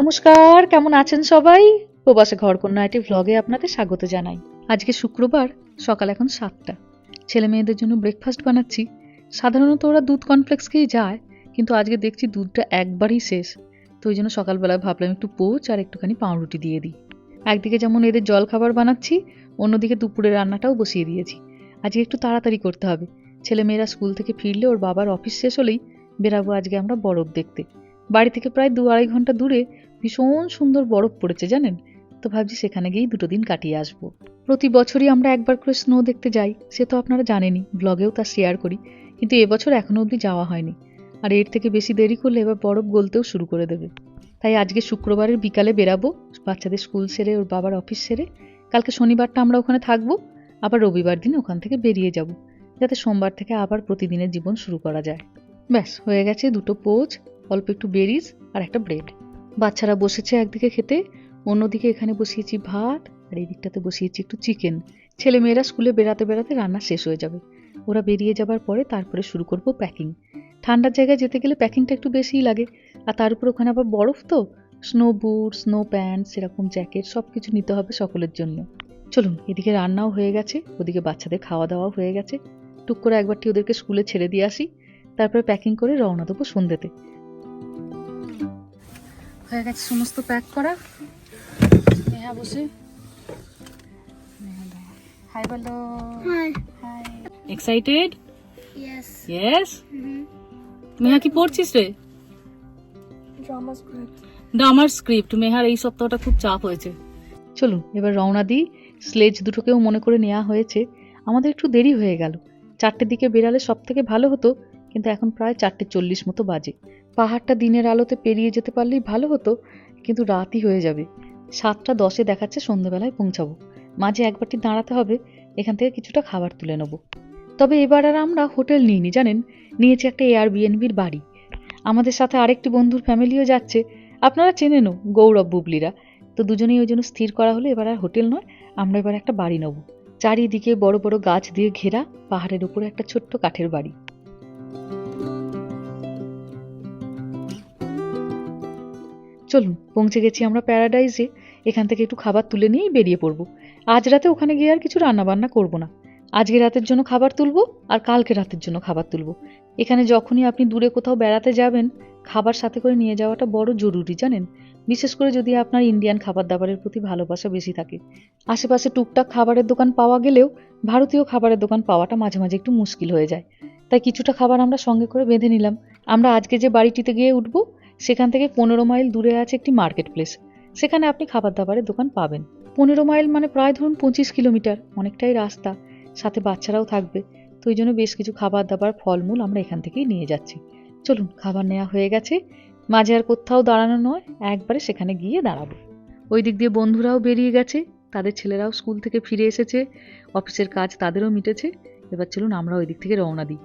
নমস্কার, কেমন আছেন সবাই? প্রবাসে ঘরকন্যা একটি ভ্লগে আপনাদের স্বাগত জানাই। আজকে শুক্রবার, সকাল এখন সাতটা। ছেলে মেয়েদের জন্য ব্রেকফাস্ট বানাচ্ছি। সাধারণত ওরা দুধ কনফ্লেক্স খেয়ে যায়, কিন্তু আজকে দেখছি দুধটা একবারই শেষ। তো ওই জন্য সকালবেলায় ভাবলাম একটু পোচ আর একটুখানি পাউরুটি দিয়ে দিই। একদিকে যেমন এদের জল খাবার বানাচ্ছি, অন্যদিকে দুপুরের রান্নাটাও বসিয়ে দিয়েছি। আজকে একটু তাড়াতাড়ি করতে হবে। ছেলে মেয়েরা স্কুল থেকে ফিরলে ওর বাবার অফিস শেষ হলেই বেরাবো আজকে আমরা বরফ দেখতে। বাড়ি থেকে প্রায় দু আড়াই ঘণ্টা দূরে ভীষণ সুন্দর বরফ পড়েছে, জানেন? তো ভাবছি সেখানে গিয়েই দুটো দিন কাটিয়ে আসব। প্রতি বছরই আমরা একবার করে স্নো দেখতে যাই, সে তো আপনারা জানেনই ব্লগেও তা শেয়ার করি, কিন্তু এবছর এখনও অবধি যাওয়া হয়নি। আর এর থেকে বেশি দেরি করলে এবার বরফ গলতেও শুরু করে দেবে। তাই আজকে শুক্রবারের বিকালে বেরাবো, বাচ্চাদের স্কুল সেরে, ওর বাবার অফিস সেরে, কালকে শনিবারটা আমরা ওখানে থাকব, আবার রবিবার দিন ওখান থেকে বেরিয়ে যাব, যাতে সোমবার থেকে আবার প্রতিদিনের জীবন শুরু করা যায়। ব্যাস, হয়ে গেছে দুটো পোচ অল্প একটু বেরিজ আর একটা ব্রেড। বাচ্চারা বসেছে একদিকে খেতে, অন্যদিকে এখানে বসিয়েছি ভাত আর এই দিকটাতে বসিয়েছি একটু চিকেন ছেলে মেয়েরা স্কুলে বেড়াতে বেড়াতে রান্না শেষ হয়ে যাবে। ওরা বেরিয়ে যাবার পরে তারপরে শুরু করব প্যাকিং ঠান্ডার জায়গায় যেতে গেলে প্যাকিংটা একটু বেশিই লাগে। আর তার উপর ওখানে আবার বরফ তো? স্নো বুট স্নো প্যান্ট সেরকম জ্যাকেট সব কিছু নিতে হবে সকলের জন্য। চলুন, এদিকে রান্নাও হয়ে গেছে, ওদিকে বাচ্চাদের খাওয়া দাওয়াও হয়ে গেছে। টুক করে একবারটি ওদেরকে স্কুলে ছেড়ে দিয়ে আসি। তারপরে প্যাকিং করে রওনা দেবো সন্ধ্যেতে। হয়ে গেছে সমস্ত প্যাক করা। নেহা বসে। হাই বলো. Hi excited. Yes Mm-hmm. Meha কি পড়ছিস রে? Script. ড্রামার স্ক্রিপ্ট মেহার এই সপ্তাহটা খুব চাপ হয়েছে। চলুন এবার রওনা দিই। স্লেজ দুটোকেও মনে করে নেওয়া হয়েছে। আমাদের একটু দেরি হয়ে গেল। চারটের দিকে বেরালে সব থেকে ভালো হতো কিন্তু এখন প্রায় চারটে চল্লিশ মতো বাজে। পাহাড়টা দিনের আলোতে পেরিয়ে যেতে পারলেই ভালো হতো, কিন্তু রাতই হয়ে যাবে। সাতটা দশে দেখাচ্ছে সন্ধ্যেবেলায় পৌঁছাবো। মাঝে একবারটি দাঁড়াতে হবে, এখান থেকে কিছুটা খাবার তুলে নেব। তবে এবার আর আমরা হোটেল নিইনি, জানেন? নিয়েছি একটা এয়ার বিএনবির বাড়ি। আমাদের সাথে আরেকটি বন্ধুর ফ্যামিলিও যাচ্ছে। আপনারা চেনেনও গৌরব বুবলিরা। তো দুজনেই ওই জন্য স্থির করা হলো, এবার আর হোটেল নয়, আমরা এবার একটা বাড়ি নেব। চারিদিকে বড় বড় গাছ দিয়ে ঘেরা, পাহাড়ের উপরে একটা ছোট্ট কাঠের বাড়ি। চলুন, পৌঁছে গেছি আমরা প্যারাডাইজে। এখান থেকে একটু খাবার তুলে নিয়েই বেরিয়ে পড়ব। আজ রাতে ওখানে গিয়ে আর কিছু রান্না বান্না করব না। আজকে রাতের জন্য খাবার তুলবো আর কালকে রাতের জন্য খাবার তুলবো। এখানে যখনই আপনি দূরে কোথাও বেড়াতে যাবেন, খাবার সাথে করে নিয়ে যাওয়াটা বড় জরুরি, জানেন? বিশেষ করে যদি আপনার ইন্ডিয়ান খাবার দাবারের প্রতি ভালোবাসা বেশি থাকে। আশেপাশে টুকটাক খাবারের দোকান পাওয়া গেলেও ভারতীয় খাবারের দোকান পাওয়াটা মাঝে মাঝে একটু মুশকিল হয়ে যায়। তাই কিছুটা খাবার আমরা সঙ্গে করে বেঁধে নিলাম। আমরা আজকে যে বাড়িটিতে গিয়ে উঠবো সেখান থেকে পনেরো মাইল দূরে আছে একটি মার্কেট প্লেস সেখানে আপনি খাবার দাবারের দোকান পাবেন। পনেরো মাইল মানে প্রায় ধরুন পঁচিশ কিলোমিটার, অনেকটাই রাস্তা। সাথে বাচ্চারাও থাকবে। তো ওই জন্য বেশ কিছু খাবার দাবার ফলমূল আমরা এখান থেকেই নিয়ে যাচ্ছি। চলুন, খাবার নেওয়া হয়ে গেছে। মাঝে আর কোথাও দাঁড়ানো নয়, একবারে সেখানে গিয়ে দাঁড়াবো। ওই দিক দিয়ে বন্ধুরাও বেরিয়ে গেছে। তাদের ছেলেরাও স্কুল থেকে ফিরে এসেছে। অফিসের কাজ তাদেরও মিটেছে। এবার চলুন আমরা ওই দিক থেকে রওনা দিই।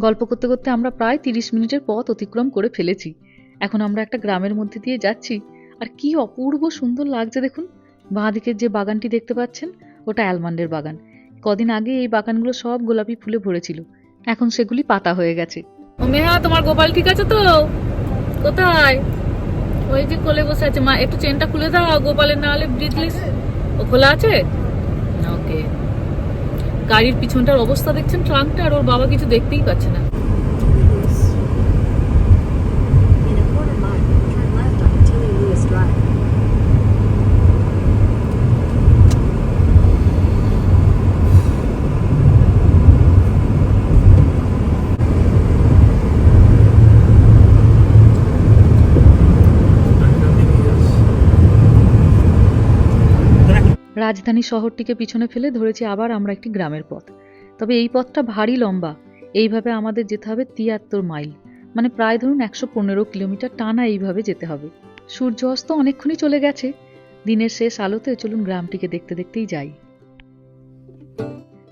গল্প করতে করতে আমরা প্রায় তিরিশ মিনিটের পথ অতিক্রম করে ফেলেছি। এখন আমরা একটা গ্রামের মধ্যে দিয়ে যাচ্ছি। আর কি অপূর্ব সুন্দর লাগছে দেখুন। বাঁ দিকের যে বাগানটি দেখতে পাচ্ছেন, ওটা অ্যালমন্ডের বাগান। কদিন আগে এই বাগানগুলো সব গোলাপি ফুলে ভরেছিল। এখন সেগুলি পাতা হয়ে গেছে। ও মেহা তোমার গোপাল ঠিক আছে তো? কোথায়? ওই যে কোলে বসে আছে। মা, একটু চেনটা খুলে দাও। গোপালের না হলে ও খোলা আছে? গাড়ির পিছনটার অবস্থা দেখছেন ট্রাঙ্কটা আর ওর বাবা কিছু দেখতেই পাচ্ছে না। রাজধানী শহরটিকে পিছনে ফেলে ধরেছি আবার আমরা একটি গ্রামের পথ। তবে এই পথটা ভারী লম্বা। এইভাবে আমাদের যেতে হবে তিয়াত্তর মাইল। মানে প্রায় ধরুন একশো পনেরো কিলোমিটার টানা এইভাবে যেতে হবে। সূর্য অস্ত অনেকক্ষণই চলে গেছে। দিনের শেষ আলোতে চলুন গ্রামটিকে দেখতে দেখতেই যাই।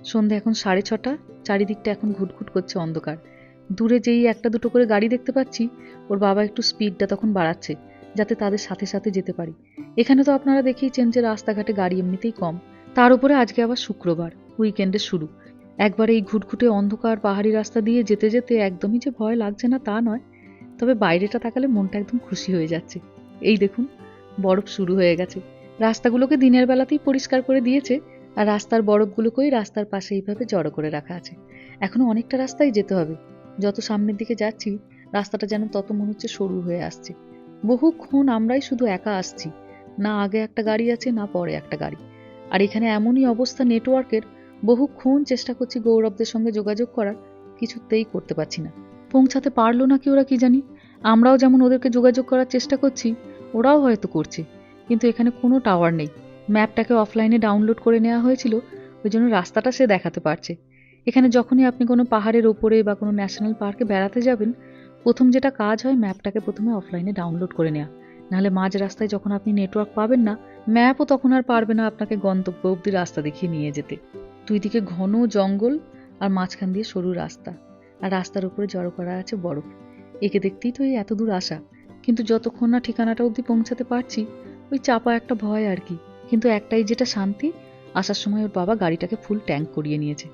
সন্ধে এখন সাড়ে ছটা। চারিদিকটা এখন ঘুটঘুট করছে অন্ধকার। দূরে যেই একটা দুটো করে গাড়ি দেখতে পাচ্ছি, ওর বাবা একটু স্পিডটা তখন বাড়াচ্ছে, যাতে তাদের সাথে সাথে যেতে পারি। এখানে তো আপনারা দেখেইছেন যে রাস্তাঘাটে গাড়ি এমনিতেই কম। তার উপরে আজকে আবার শুক্রবার উইকেন্ডে শুরু। একবার এই ঘুটঘুটে অন্ধকার পাহাড়ি রাস্তা দিয়ে যেতে যেতে একদমই যে ভয় লাগছে না তা নয়, তবে বাইরেটা তাকালে মনটা একদম খুশি হয়ে যাচ্ছে। এই দেখুন, বরফ শুরু হয়ে গেছে। রাস্তাগুলোকে দিনের বেলাতেই পরিষ্কার করে দিয়েছে, আর রাস্তার বরফগুলোকেই রাস্তার পাশে এইভাবে জড়ো করে রাখা আছে। এখনও অনেকটা রাস্তায় যেতে হবে। যত সামনের দিকে যাচ্ছি, রাস্তাটা যেন তত মনে হচ্ছে সরু হয়ে আসছে। বহুক্ষণ আমরাই শুধু একা আসছি। না আগে একটা গাড়ি আছে, না পরে একটা গাড়ি। আর এখানে এমনই অবস্থা নেটওয়ার্কের, বহুক্ষণ চেষ্টা করছি গৌরবদের সঙ্গে যোগাযোগ করার, কিছুতেই করতে পারছি না। পৌঁছাতে পারল না কি ওরা কি জানি? আমরাও যেমন ওদেরকে যোগাযোগ করার চেষ্টা করছি, ওরাও হয়তো করছে। কিন্তু এখানে কোনো টাওয়ার নেই। ম্যাপটাকে অফলাইনে ডাউনলোড করে নেওয়া হয়েছিল, ওই জন্য রাস্তাটা সে দেখাতে পারছে। এখানে যখনই আপনি কোনো পাহাড়ের ওপরে বা কোনো ন্যাশনাল পার্কে বেড়াতে যাবেন, প্রথম যেটা কাজ হয় ম্যাপটাকে প্রথমে অফলাইনে ডাউনলোড করে নেওয়া। নাহলে মাঝ রাস্তায় যখন আপনি নেটওয়ার্ক পাবেন না ম্যাপও তখন আর পারবে না আপনাকে গন্তব্য অব্দি রাস্তা দেখিয়ে নিয়ে যেতে। দুই দিকে ঘন জঙ্গল আর মাঝখান দিয়ে সরু রাস্তা। আর রাস্তার উপরে জড়ো করা আছে বরফ। একে দেখতেই তো এই এত দূর আসা। কিন্তু যতক্ষণ না ঠিকানাটা অবধি পৌঁছাতে পারছি, ওই চাপা একটা ভয় আর কি। কিন্তু একটাই যেটা শান্তি, আসার সময় ওর বাবা গাড়িটাকে ফুল ট্যাঙ্ক করিয়ে নিয়েছে।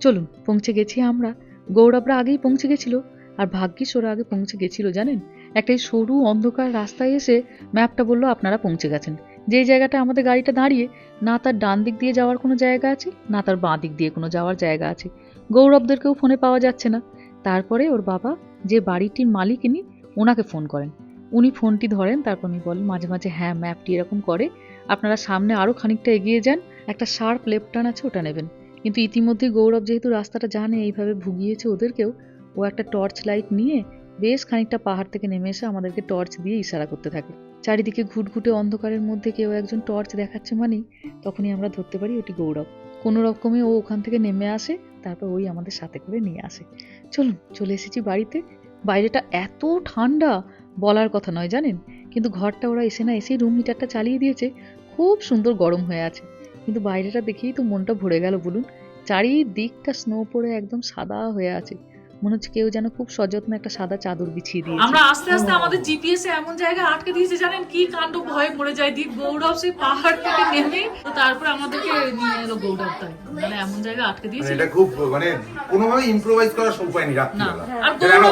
চলুন, পৌঁছে গেছি আমরা। গৌরবরা আগেই পৌঁছে গেছিল। আর ভাগ্যিস ওরা আগে পৌঁছে গেছিল, জানেন? একটা সরু অন্ধকার রাস্তায় এসে ম্যাপটা বলল, আপনারা পৌঁছে গেছেন। যেই জায়গাটা আমাদের গাড়িটা দাঁড়িয়ে, না তার ডান দিক দিয়ে যাওয়ার কোনো জায়গা আছে? না তার বাঁ দিক দিয়ে কোনো যাওয়ার জায়গা আছে? গৌরবদেরকেও ফোনে পাওয়া যাচ্ছে না। তারপরে ওর বাবা যে বাড়িটির মালিক ইনি, ওনাকে ফোন করেন। উনি ফোনটি ধরেন, তারপর উনি বলেন, মাঝে মাঝে হ্যাঁ ম্যাপটি এরকম করে। আপনারা সামনে আরও খানিকটা এগিয়ে যান, একটা শার্প লেফট টার্ন আছে, ওটা নেবেন। কিন্তু ইতিমধ্যে গৌরব যেহেতু রাস্তাটা জানে, এইভাবে ভুগিয়েছে ওদেরকেও, ও একটা টর্চ লাইট নিয়ে বেশ খানিকটা পাহাড় থেকে নেমে এসে আমাদেরকে টর্চ দিয়ে ইশারা করতে থাকে। চারিদিকে ঘুটঘুটে অন্ধকারের মধ্যে কেউ একজন টর্চ দেখাচ্ছে মানেই তখনই আমরা ধরতে পারি ওটি গৌরব। কোনো রকমে ও ওখান থেকে নেমে আসে, তারপর ওই আমাদের সাথে করে নিয়ে আসে। চলুন, চলে এসেছি বাড়িতে। বাইরেটা এত ঠান্ডা বলার কথা নয়, জানেন? কিন্তু ঘরটা ওরা এসে না এসেই রুম হিটারটা চালিয়ে দিয়েছে। খুব সুন্দর গরম হয়ে আছে। কিন্তু বাইরেটা দেখেই তো মনটা ভরে গেল, বলুন। চারিদিকটা স্নো পড়ে একদম সাদা হয়ে আছে। মনে হচ্ছে কেউ যেন খুব সযত্নে একটা সাদা চাদর বিছিয়ে দিয়েছে। আমরা আস্তে আস্তে আমাদের জিপিএস এ এমন জায়গায় আটকে দিয়েছে জানেন কি কাণ্ড? ভয়ে পড়ে যায় দীপ গৌরব সেই পাহাড় থেকে নেমে। তো তারপরে আমাদেরকে নিয়ে এলো গৌরব তাই। মানে এমন জায়গায় আটকে মানে দিয়েছে। এটা খুব মানে কোনোভাবে ইম্প্রোভাইজ করার উপায় নেই রাত্রিবেলা। আর তো আমরা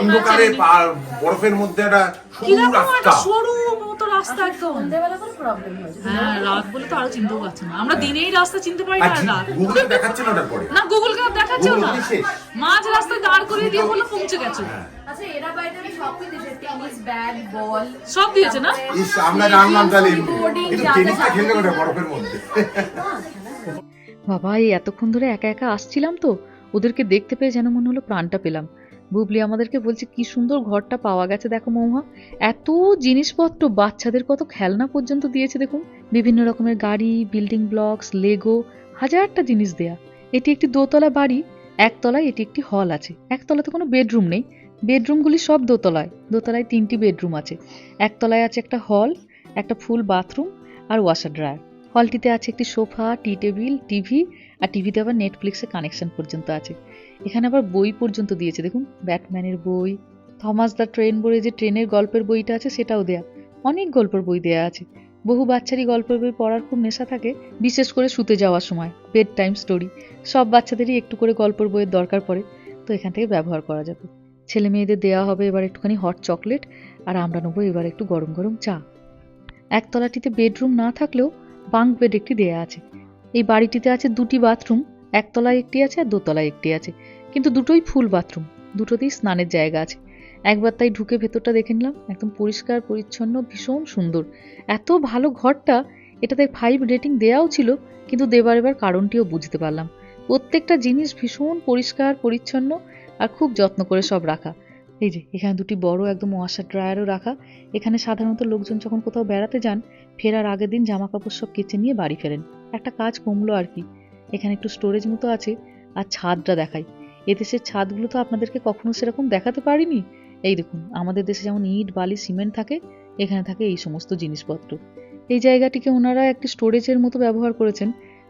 অন্ধকারে বরফের মধ্যে একটা সরু রাস্তা। একটা সরু মতো রাস্তা একদম সন্ধ্যেবেলা করে প্রবলেম হয়েছে। হ্যাঁ রাত বলে তো আরও চিনতেও পারছি না। আমরা দিনেই রাস্তা চিনতে পারি না রাত। গুগলে দেখাচ্ছে না ওটার পরে? না গুগল দেখাচ্ছেও না। মাঝ রাস্তায় দাঁড় করিয়ে দিয়ে বলল পৌঁছে গেছো। আচ্ছা এরা বাইরে আমি সব দিয়েছে টেনিস ব্যাট বল সব দিয়েছে না? ইস আমরা জানলাম তাহলে কিন্তু টেনিসটা ওটা বরফের মধ্যে? বাবা এই এতক্ষণ ধরে একা একা আসছিলাম তো। ওদেরকে দেখতে পেয়ে যেন মনে হলো প্রাণটা পেলাম। বুবলি, আমাদেরকে বলছে, কি সুন্দর ঘরটা পাওয়া গেছে দেখো মৌহা এত জিনিসপত্র বাচ্চাদের কত খেলনা পর্যন্ত দিয়েছে দেখুন। বিভিন্ন রকমের গাড়ি, বিল্ডিং ব্লকস, লেগো, হাজারটা জিনিস দেয়া। এটি একটি দোতলা বাড়ি, একতলায় এটি একটি হল আছে। একতলাতে কোনো বেডরুম নেই। বেডরুমগুলি সব দোতলায়। দোতলায় তিনটি বেডরুম আছে। একতলায় আছে একটা হল, একটা ফুল বাথরুম আর ওয়াশার ড্রায়ার। হলটিতে আছে একটি সোফা, টি টেবিল, টিভি আর টিভিতে আবার নেটফ্লিক্সের কানেকশন পর্যন্ত আছে। এখানে আবার বই পর্যন্ত দিয়েছে। দেখুন, ব্যাটম্যানের বই, থমাস দ্য ট্রেন বলে যে ট্রেনের গল্পের বইটা আছে, সেটাও দেয়া, অনেক গল্পের বই দেয়া আছে। বহু বাচ্চারই গল্পের বই পড়ার খুব নেশা থাকে, বিশেষ করে শুতে যাওয়ার সময় বেড টাইম স্টোরি সব বাচ্চাদেরই একটু করে গল্পের বইয়ের দরকার পড়ে, তো এখান থেকে ব্যবহার করা যাবে। ছেলে মেয়েদের দেওয়া হবে এবার একটুখানি হট চকলেট আর আমরা নেব এবার একটু গরম গরম চা। একতলাটিতে বেডরুম না থাকলেও বাঙ্ক বেড একটি দেয়া আছে। এই বাড়িটিতে আছে দুটি বাথরুম একতলায় একটি আছে আর দোতলায় একটি আছে। কিন্তু দুটোই ফুল বাথরুম। দুটোতেই স্নানের জায়গা আছে। একবার তাই ঢুকে ভেতরটা দেখে নিলাম, একদম পরিষ্কার, পরিচ্ছন্ন, ভীষণ সুন্দর। এত ভালো ঘরটা এটাতে ফাইভ রেটিং দেওয়াও ছিল, কিন্তু দেবার এবার কারণটিও বুঝতে পারলাম। প্রত্যেকটা জিনিস ভীষণ পরিষ্কার, পরিচ্ছন্ন আর খুব যত্ন করে সব রাখা। এই যে, এখানে দুটি বড় একদম ওয়াশার ড্রায়ারও রাখা। এখানে সাধারণত লোকজন যখন কোথাও বেড়াতে যান, ফেরার আগের দিন জামা কাপড় সব কেচে নিয়ে বাড়ি ফেরেন। একটা কাজ কমলো আর কি। এখানে একটু স্টোরেজ মতো আছে, আর ছাদটা দেখাই। এদেশের ছাদগুলো তো আপনাদেরকে কখনো সেরকম দেখাতে পারিনি। এই দেখুন, আমাদের দেশে যেমন ইট, বালি, সিমেন্ট থাকে, এখানে থাকে এই সমস্ত জিনিসপত্র। এই জায়গাটিকে ওনারা একটি স্টোরেজের মতো ব্যবহার করেছেন।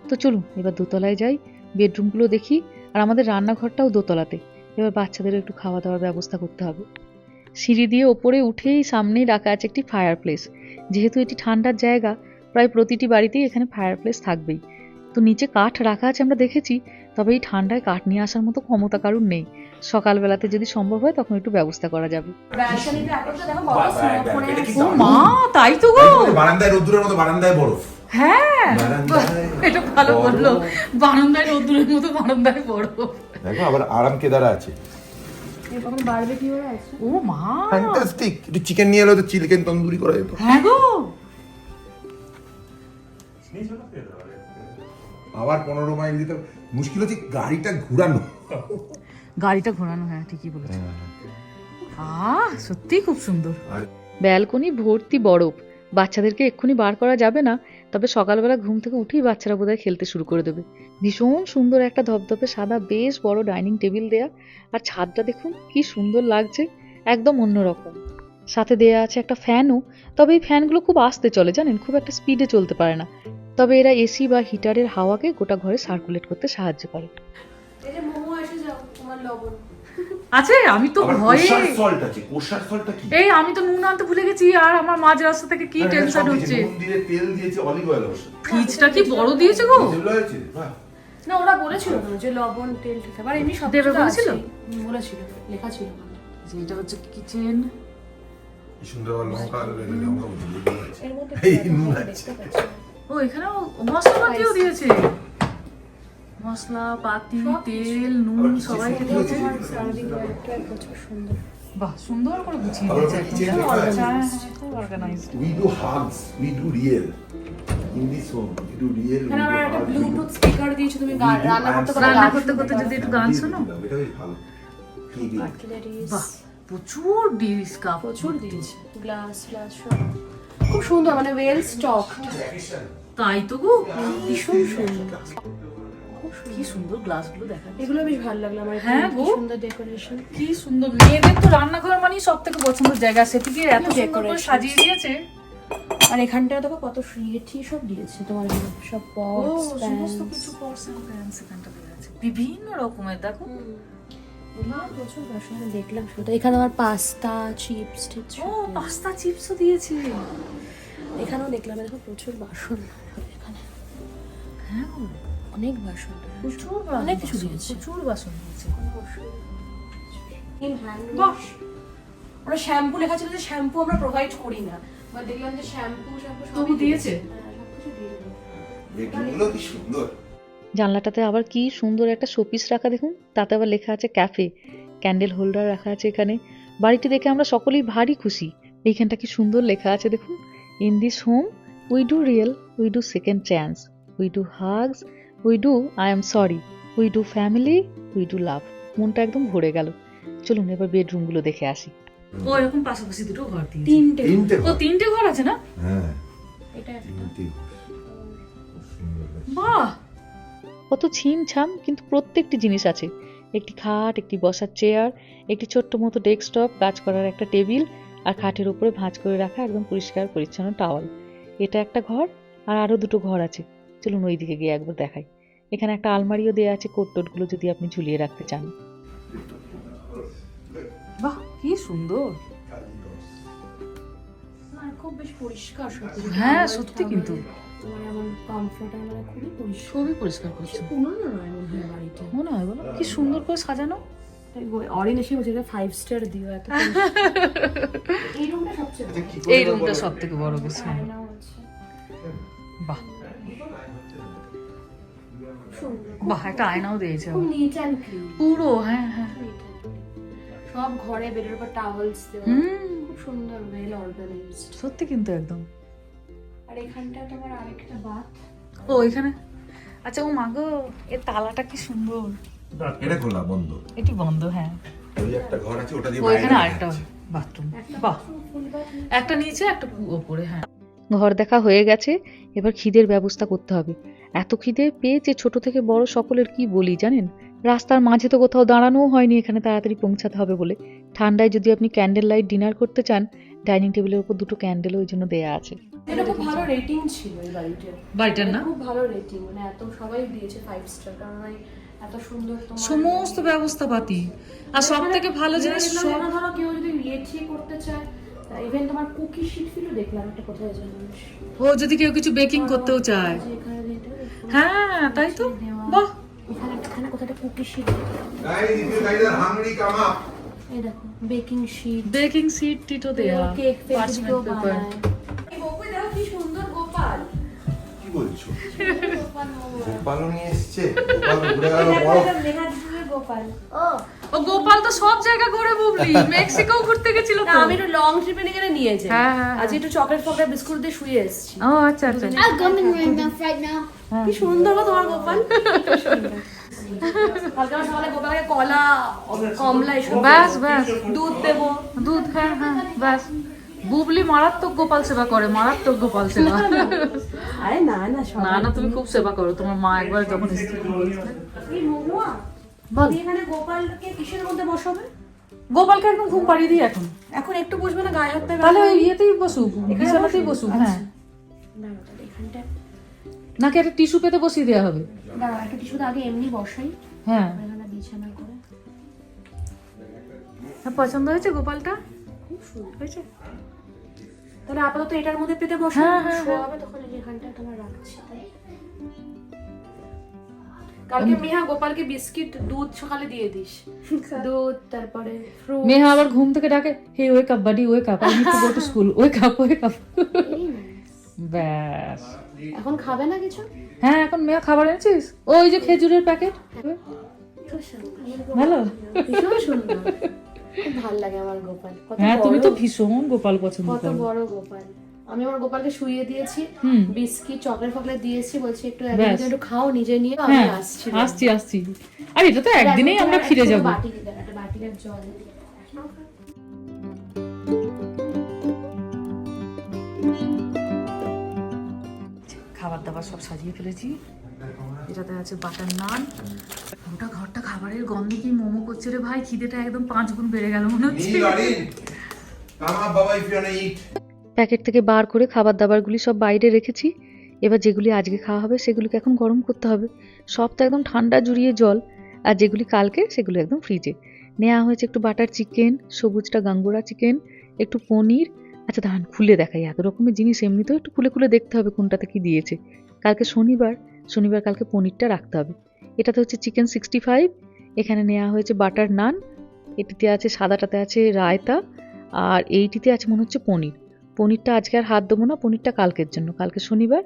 তো চলুন, এবার দোতলায় যাই, বেডরুমগুলো দেখি, আর আমাদের রান্নাঘরটাও দোতলাতে। এবার বাচ্চাদের একটু খাওয়া দাওয়ার ব্যবস্থা করতে হবে। সিঁড়ি দিয়ে ওপরে উঠেই সামনেই রাখা আছে একটি ফায়ার প্লেস যেহেতু এটি ঠান্ডার জায়গা, প্রায় প্রতিটি বাড়িতেই এখানে ফায়ার প্লেস থাকবেই। তো নিচে কাঠ রাখা আছে আমরা দেখেছি তবে এই ঠান্ডায় কাঠ নিয়ে আসার মতো ক্ষমতা কারুর নেই। সকালবেলাতে যদি সম্ভব হয় তখন একটু ব্যবস্থা করা যাবে। মা তাই তো গো। বারান্দায় রোদ্দুরের মতো বারান্দায় বরফ। হ্যাঁ। এটা ভালো বলল। বারান্দায় রোদ্দুরের মতো বারান্দায় বড় দেখো আবার আরাম কেদারা আছে। ও মা। ফ্যান্টাস্টিক একটু চিকেন নিয়ে এলো তো চিকেন তন্দুরি করা যেত। হ্যাঁ গো। আবার পনেরো মাইল দিতে। মুশকিল হচ্ছে গাড়িটা ঘুরানো। গাড়িটা ঘোরানো হ্যাঁ ঠিকই বলেছ আহ সত্যি খুব সুন্দর। ব্যালকনি ভর্তি বরফ। বাচ্চাদেরকে এক্ষুনি বার করা যাবে না তবে সকালবেলা ঘুম থেকে উঠেই বাচ্চারা বোধহয় খেলতে শুরু করে দেবে। ভীষণ সুন্দর একটা ধপধপে সাদা বেশ বড় ডাইনিং টেবিল দেয়া। আর ছাদটা দেখুন কি সুন্দর লাগছে একদম অন্যরকম সাথে দেয়া আছে একটা ফ্যানও তবে এই ফ্যানগুলো খুব আস্তে চলে জানেন? খুব একটা স্পিডে চলতে পারে না। তবে এরা এসি বা হিটারের হাওয়াকে গোটা ঘরে সার্কুলেট করতে সাহায্য করে। এই যে মোমো এসে যাও তোমার লবণ। আছে আমি তো ভয়ে এই আমি তো নুন আনতে ভুলে গেছি আর আমার মাঝ রাস্তা থেকে কি টেনশন হচ্ছে ফ্রিজটা কি বড় দিয়েছে গো। না ওরা বলেছিল যে লবণ তেল আবার এমনি সব দেবে বলেছিল? বলেছিল লেখা ছিল। যে এটা হচ্ছে কিচেন সুন্দর লঙ্কা। এর মধ্যে ও এখানেও মশলাপাতিও দিয়েছে। মশলা পাতি তেল নুন সবাই দিয়েছে। তোমার প্রচুর সুন্দর। বাহ সুন্দর করে গুছিয়ে দিয়েছে। হ্যাঁ, হ্যাঁ, খুব. এখানে আমার একটা hug, we do- Bluetooth speaker দিয়েছে তুমি গান- রান্না করতে করতে রান্না করতে করতে যদি একটু গান শোনো। এটা ভালো বাহ প্রচুর ডিশ কাপ প্রচুর দিয়েছে। গ্লাস গ্লাস সব। খুব সুন্দর মানে ওয়েল স্টক তাই তো গো ভীষণ সুন্দর। কি সুন্দর গ্লাসগুলো দেখা এগুলো বেশ ভালো লাগল আমার হ্যাঁ গো। সুন্দর ডেকোরেশন কি সুন্দর মেয়েদের তো রান্নাঘর মানেই সব থেকে পছন্দের জায়গা সেটিকে এত সুন্দর করে সাজিয়ে দিয়েছে। আর এখানটা দেখো কত সব দিয়েছে তোমার সব ও পটস সমস্ত কিছু পটস এন্ড প্যান্স এখানটাতে আছে। বিভিন্ন রকমের দেখো। দেখলাম এখানে আমার পাস্তা চিপস টিপস ও পাস্তা চিপসও দিয়েছে। এখানেও দেখলাম দেখো প্রচুর বাসন। এখানে। হ্যাঁ অনেক বাসন প্রচুর অনেক কিছু দিয়েছে। প্রচুর বাসন দিয়েছে ওরা শ্যাম্পু লেখা ছিল যে শ্যাম্পু আমরা প্রোভাইড করি না। বা দেখলাম যে শ্যাম্পু শ্যাম্পু দিয়েছে? দিয়েছে। বেডরুমগুলো কি সুন্দর। জানলাটাতে আবার কি সুন্দর একটা শোপিস রাখা দেখুন। তাতে আবার লেখা আছে ক্যাফে ক্যান্ডেল হোল্ডার রাখা আছে এখানে। বাড়িটি দেখে আমরা সকলেই ভারী খুশি। এইখানটা কি সুন্দর লেখা আছে দেখুন। In this home we do real we do second chance we do hugs we do I am sorry we do family we do love মনটা একদম ভরে গেল। চলুন এবার বেডরুমগুলো দেখে আসি। ও এরকম পাশাপাশি দুটো ঘর দিয়েছে। তিনটে তিনটে ও ঘর। তিনটে ঘর আছে না? হ্যাঁ। এটা তিনটে। বাহ! কত ছিম ছাম কিন্তু প্রত্যেকটি জিনিস আছে। একটি খাট একটি বসার চেয়ার একটি ছোট্ট মতো ডেস্কটপ কাজ করার একটা টেবিল আর খাটের উপরে ভাঁজ করে রাখা একদম পরিষ্কার পরিচ্ছন্ন টাওয়াল এটা একটা ঘর আর আরও দুটো ঘর আছে। চলুন ওই দিকে গিয়ে একবার দেখাই। এখানে একটা আলমারিও দেওয়া আছে কোট টোটগুলো যদি আপনি ঝুলিয়ে রাখতে চান। বাহ কি সুন্দর। খুব বেশ পরিষ্কার সত্যি হ্যাঁ, সত্যি কিন্তু। মানে মানে খুবই পরিষ্কার। পরিষ্কার করছে মনে হয় মনে হয় বলো কি সুন্দর করে সাজানো। অরিন এসে বলছে এটা ফাইভ স্টার দিও এত এই রুমটা সবচেয়ে ভালো। কি করে এই রুমটা সব থেকে বড় বাহ। বাহ একটা আয়নাও দিয়েছে পুরো হ্যাঁ হ্যাঁ। সব ঘরে বেডের উপর টাওয়েলস দেওয়া। খুব সুন্দর ওয়েল অর্গানাইজড সত্যি কিন্তু একদম। আর এখানটা তোমার আরেকটা বাথ ও এখানে? আচ্ছা ও মাগো এর তালাটা কি সুন্দর। এটা খোলা বন্ধ। এটি বন্ধ হ্যাঁ। ওই একটা ঘর আছে ওটা দিয়ে আরেকটা বাথরুম। বাহ। একটা নিচে একটা ওপরে হ্যাঁ। ঘর দেখা হয়ে গেছে এবার খিদের ব্যবস্থা করতে হবে। এত খিদে পেয়েছে ছোট থেকে বড় সকলের কি বলি জানেন? রাস্তার মাঝে তো কোথাও দাঁড়ানোও হয়নি এখানে তাড়াতাড়ি পৌঁছাতে হবে বলে। ঠান্ডায় যদি আপনি ক্যান্ডেল লাইট ডিনার করতে চান ডাইনিং টেবিলের উপর দুটো ক্যান্ডেল ওই জন্য দেয়া আছে। এটা খুব ভালো রেটিং ছিল এই বাড়িটার। বাড়িটার না? খুব ভালো রেটিং মানে এত সবাই দিয়েছে ফাইভ স্টার কারণ এত সুন্দর তোমার সমস্ত ব্যবস্থাপাতি। আর সব থেকে ভালো জিনিস সব- ধরো কেউ যদি ইয়ে ঠিক করতে চায় ইভেন তোমার কুকি শিট ফিলও দেখলাম একটা কোথায় যেন ও যদি কেউ কিছু বেকিং করতেও চায়। হ্যাঁ তাই তো। বাহ। এখানে এখানে কোথায় একটা কুকি শিট up. এই দেখো বেকিং শিট বেকিং সিট টিটো দেয়া। কেক ফেক parchment দিকেও paper। বানায়। এই গোপে কি সুন্দর গোপাল। কি বলছো? গোপালও নিয়ে এসছে। গোপাল ঘুরে গেল বড় গোপাল। ও। গোপাল তো সব জায়গা ঘুরে বুবলি। মেক্সিকো ঘুরতে গেছিল না আমি একটু লং ট্রিপে নিয়ে গেলে নিয়ে যাই হ্যাঁ, হ্যাঁ, আজকে একটু চকলেট ফকলেট বিস্কুট দিয়ে শুয়ে এসেছি। ও আচ্ছা আচ্ছা। কি সুন্দর গো তোমার গোপাল। কালকে সকালে গোপালকে কলা কমলা এসব ব্যাস ব্যাস দুধ দেবো। দুধ হ্যাঁ হ্যাঁ ব্যাস বুবলি মারাত্মক গোপাল সেবা করে মারাত্মক গোপাল সেবা। আরে না না সব না না তুমি খুব সেবা করো তোমার মা একবার যখন গোপালকে কিসের মধ্যে বসাবে? গোপালকে একদম ঘুম পাড়িয়ে দিই এখন। এখন একটু বসবে না গায়ে হাত তাহলে ওই ইয়েতেই বসুক বিছানাতেই বসুক? হ্যাঁ। এখানটা নাকি একটা টিস্যু পেতে বসিয়ে দেওয়া হবে? দাঁড়াও একটা কিছু আগে এমনি বসাই। হ্যাঁ। বিছানা করে। হ্যাঁ পছন্দ হয়েছে গোপালটা? হয়েছে? তাহলে আপাতত এটার মধ্যে পেতে বসো। হ্যাঁ, হ্যাঁ, শোয়াবে তখন এই তোমার রাখছি কালকে মিহা গোপালকে বিস্কিট দুধ সকালে দিয়ে দিস। দুধ তারপরে ফ্রুট মেহা আবার ঘুম থেকে ডাকে hey wake up buddy wake up I need to go to school wake up wake up ব্যাস। এখন খাবে না কিছু? হ্যাঁ এখন মেয়া খাবার এনেছিস? ওই যে খেজুরের প্যাকেট ভালো? ভীষণ সুন্দর। ভালো লাগে আমার গোপাল। হ্যাঁ তুমি তো ভীষণ গোপাল পছন্দ কত বড় গোপাল। আমি আমার গোপালকে শুইয়ে দিয়েছি বিস্কিট চকলেট ফকলেট দিয়েছি বলছি একটু একটু খাও নিজে নিয়ে আমি হ্যাঁ আসছি। আসছি আসছি। আর এটা তো একদিনেই আমরা ফিরে যাব। বাটি একটা বাটির জল। খাবার দাবার সব সাজিয়ে ফেলেছি। এটাতে আছে বাটার নান। গোটা ঘরটা খাবারের গন্ধে কি মোমো করছে রে ভাই? খিদেটা একদম পাঁচ গুণ বেড়ে গেল মনে হচ্ছে। প্যাকেট থেকে বার করে খাবার দাবারগুলি সব বাইরে রেখেছি। এবার যেগুলি আজকে খাওয়া হবে সেগুলিকে এখন গরম করতে হবে। সব তো একদম ঠান্ডা জুড়িয়ে জল আর যেগুলি কালকে সেগুলো একদম ফ্রিজে নেওয়া হয়েছে একটু বাটার চিকেন সবুজটা গাঙ্গুরা চিকেন একটু পনির। আচ্ছা ধান খুলে দেখাই। এত রকমের জিনিস এমনিতেও একটু খুলে খুলে দেখতে হবে কোনটাতে কি দিয়েছে। কালকে শনিবার শনিবার কালকে পনিরটা রাখতে হবে। এটাতে হচ্ছে চিকেন সিক্সটি ফাইভ এখানে নেওয়া হয়েছে বাটার নান, এটিতে আছে সাদাটাতে আছে রায়তা, আর এইটিতে আছে মনে হচ্ছে পনির। পনিরটা আজকে আর হাত দেবো না, পনিরটা কালকের জন্য, কালকে শনিবার।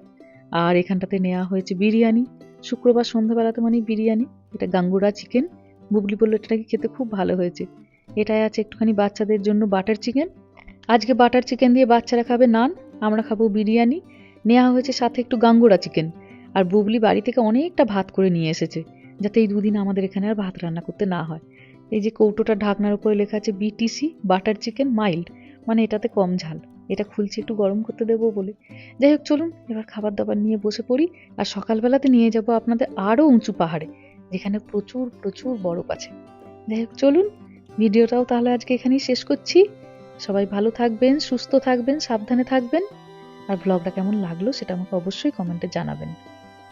আর এখানটাতে নেওয়া হয়েছে বিরিয়ানি, শুক্রবার সন্ধ্যাবেলাতে মানে বিরিয়ানি, এটা গাঙ্গুরা চিকেন। বুবলি বলল, এটা নাকি খেতে খুব ভালো হয়েছে। এটাই আছে একটুখানি বাচ্চাদের জন্য বাটার চিকেন। আজকে বাটার চিকেন দিয়ে বাচ্চারা খাবে নান, আমরা খাব বিরিয়ানি। নেওয়া হয়েছে সাথে একটু গাঙ্গুরা চিকেন। আর বুবলি বাড়ি থেকে অনেকটা ভাত করে নিয়ে এসেছে, যাতে এই দুদিন আমাদের এখানে আর ভাত রান্না করতে না হয়। এই যে কৌটোটা ঢাকনার উপরে লেখা আছে বিটিসি বাটার চিকেন মাইল্ড মানে এটাতে কম ঝাল। এটা খুলছি একটু গরম করতে দেবো বলে। যাই হোক, চলুন, এবার খাবার দাবার নিয়ে বসে পড়ি, আর সকালবেলাতে নিয়ে যাব আপনাদের আরও উঁচু পাহাড়ে, যেখানে প্রচুর প্রচুর বরফ আছে। যাই হোক, চলুন, ভিডিওটাও তাহলে আজকে এখানেই শেষ করছি। সবাই ভালো থাকবেন, সুস্থ থাকবেন, সাবধানে থাকবেন, আর ব্লগটা কেমন লাগল সেটা আমাকে অবশ্যই কমেন্টে জানাবেন।